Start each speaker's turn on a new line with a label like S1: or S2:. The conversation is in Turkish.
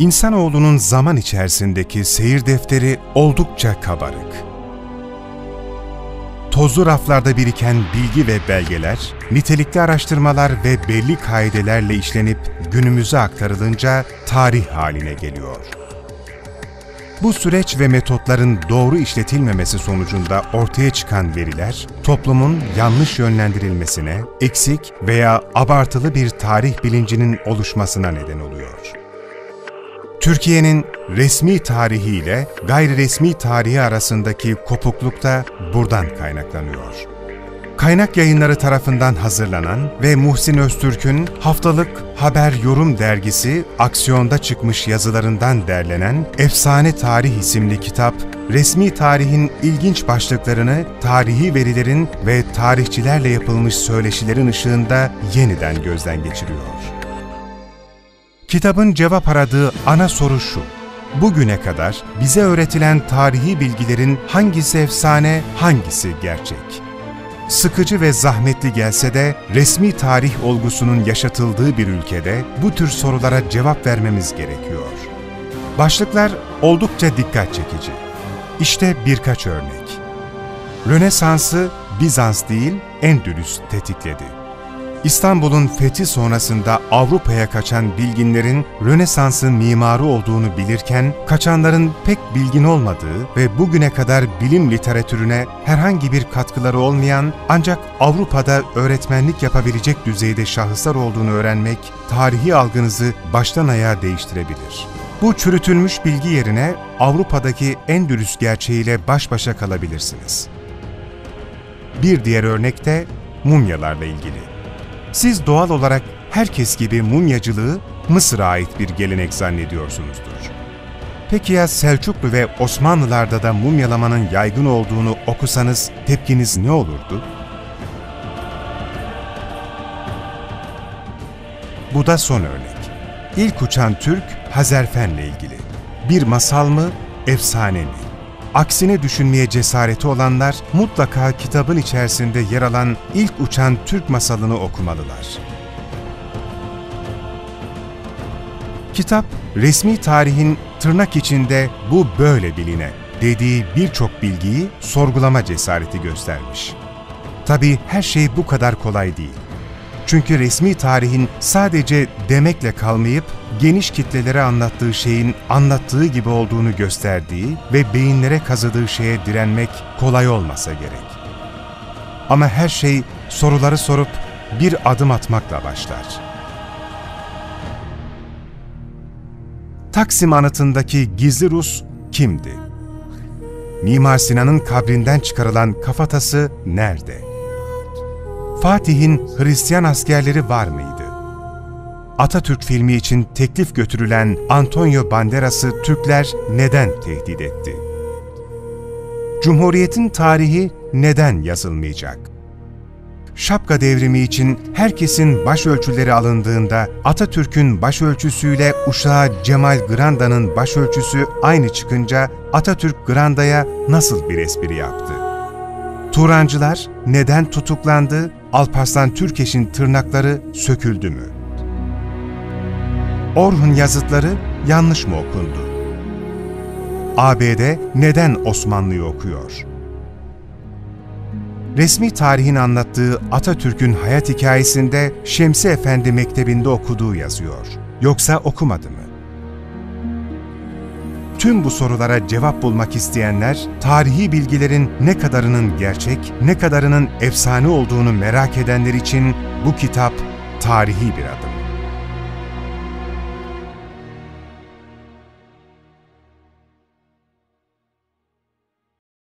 S1: İnsanoğlunun zaman içerisindeki seyir defteri oldukça kabarık. Tozlu raflarda biriken bilgi ve belgeler, nitelikli araştırmalar ve belli kaidelerle işlenip günümüze aktarılınca tarih haline geliyor. Bu süreç ve metotların doğru işletilmemesi sonucunda ortaya çıkan veriler, toplumun yanlış yönlendirilmesine, eksik veya abartılı bir tarih bilincinin oluşmasına neden oluyor. Türkiye'nin resmi tarihi ile gayri resmi tarihi arasındaki kopukluk da buradan kaynaklanıyor. Kaynak yayınları tarafından hazırlanan ve Muhsin Öztürk'ün haftalık Haber Yorum dergisi Aksiyon'da çıkmış yazılarından derlenen Efsane Tarih isimli kitap, resmi tarihin ilginç başlıklarını tarihi verilerin ve tarihçilerle yapılmış söyleşilerin ışığında yeniden gözden geçiriyor. Kitabın cevap aradığı ana soru şu. Bugüne kadar bize öğretilen tarihi bilgilerin hangisi efsane, hangisi gerçek? Sıkıcı ve zahmetli gelse de resmi tarih olgusunun yaşatıldığı bir ülkede bu tür sorulara cevap vermemiz gerekiyor. Başlıklar oldukça dikkat çekici. İşte birkaç örnek. Rönesans'ı Bizans değil Endülüs tetikledi. İstanbul'un fethi sonrasında Avrupa'ya kaçan bilginlerin Rönesans'ın mimarı olduğunu bilirken, kaçanların pek bilgin olmadığı ve bugüne kadar bilim literatürüne herhangi bir katkıları olmayan ancak Avrupa'da öğretmenlik yapabilecek düzeyde şahıslar olduğunu öğrenmek, tarihi algınızı baştan ayağa değiştirebilir. Bu çürütülmüş bilgi yerine Avrupa'daki en dürüst gerçeğiyle baş başa kalabilirsiniz. Bir diğer örnek de mumyalarla ilgili. Siz doğal olarak herkes gibi mumyacılığı Mısır'a ait bir gelenek zannediyorsunuzdur. Peki ya Selçuklu ve Osmanlılarda da mumyalamanın yaygın olduğunu okusanız tepkiniz ne olurdu? Bu da son örnek. İlk uçan Türk Hazerfen'le ilgili. Bir masal mı, efsane mi? Aksine düşünmeye cesareti olanlar mutlaka kitabın içerisinde yer alan ilk uçan Türk masalını okumalılar. Kitap, resmi tarihin tırnak içinde bu böyle biline dediği birçok bilgiyi sorgulama cesareti göstermiş. Tabii her şey bu kadar kolay değil. Çünkü resmi tarihin sadece demekle kalmayıp geniş kitlelere anlattığı şeyin anlattığı gibi olduğunu gösterdiği ve beyinlere kazıdığı şeye direnmek kolay olmasa gerek. Ama her şey soruları sorup bir adım atmakla başlar. Taksim anıtındaki gizli Rus kimdi? Mimar Sinan'ın kabrinden çıkarılan kafatası nerede? Fatih'in Hristiyan askerleri var mıydı? Atatürk filmi için teklif götürülen Antonio Banderas'ı Türkler neden tehdit etti? Cumhuriyetin tarihi neden yazılmayacak? Şapka devrimi için herkesin başölçüleri alındığında Atatürk'ün başölçüsüyle uşağı Cemal Granda'nın başölçüsü aynı çıkınca Atatürk Granda'ya nasıl bir espri yaptı? Turancılar neden tutuklandı? Alparslan Türkeş'in tırnakları söküldü mü? Orhun yazıtları yanlış mı okundu? ABD neden Osmanlı'yı okuyor? Resmi tarihin anlattığı Atatürk'ün hayat hikayesinde Şemsi Efendi Mektebi'nde okuduğu yazıyor. Yoksa okumadı mı? Tüm bu sorulara cevap bulmak isteyenler, tarihi bilgilerin ne kadarının gerçek, ne kadarının efsane olduğunu merak edenler için bu kitap tarihi bir adım.